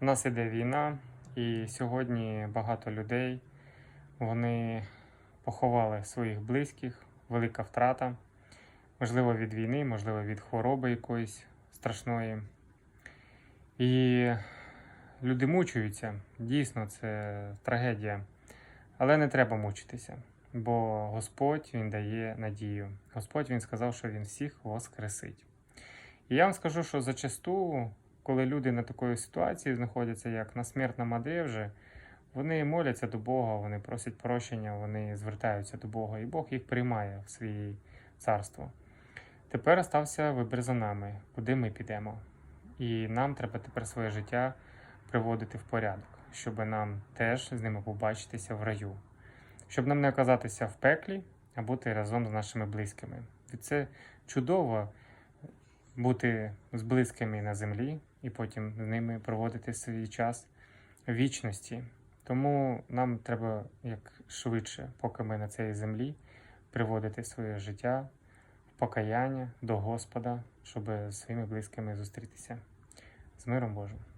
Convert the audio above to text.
У нас іде війна, і сьогодні багато людей вони поховали своїх близьких, велика втрата. Можливо, від війни, можливо, від хвороби якоїсь страшної. І люди мучуються. Дійсно, це трагедія. Але не треба мучитися, бо Господь Він дає надію. Господь Він сказав, що Він всіх воскресить. І я вам скажу, що зачасту, коли люди на такої ситуації знаходяться, як на смертному вже, вони моляться до Бога, вони просять прощення, вони звертаються до Бога, і Бог їх приймає в своє царство. Тепер стався вибір за нами, куди ми підемо. І нам треба тепер своє життя приводити в порядок, щоб нам теж з ними побачитися в раю, щоб нам не оказатися в пеклі, а бути разом з нашими близькими. І це чудово бути з близькими на землі і потім з ними проводити свій час в вічності. Тому нам треба як швидше, поки ми на цій землі, приводити своє життя в покаяння до Господа, щоб з своїми близькими зустрітися. З миром Божим.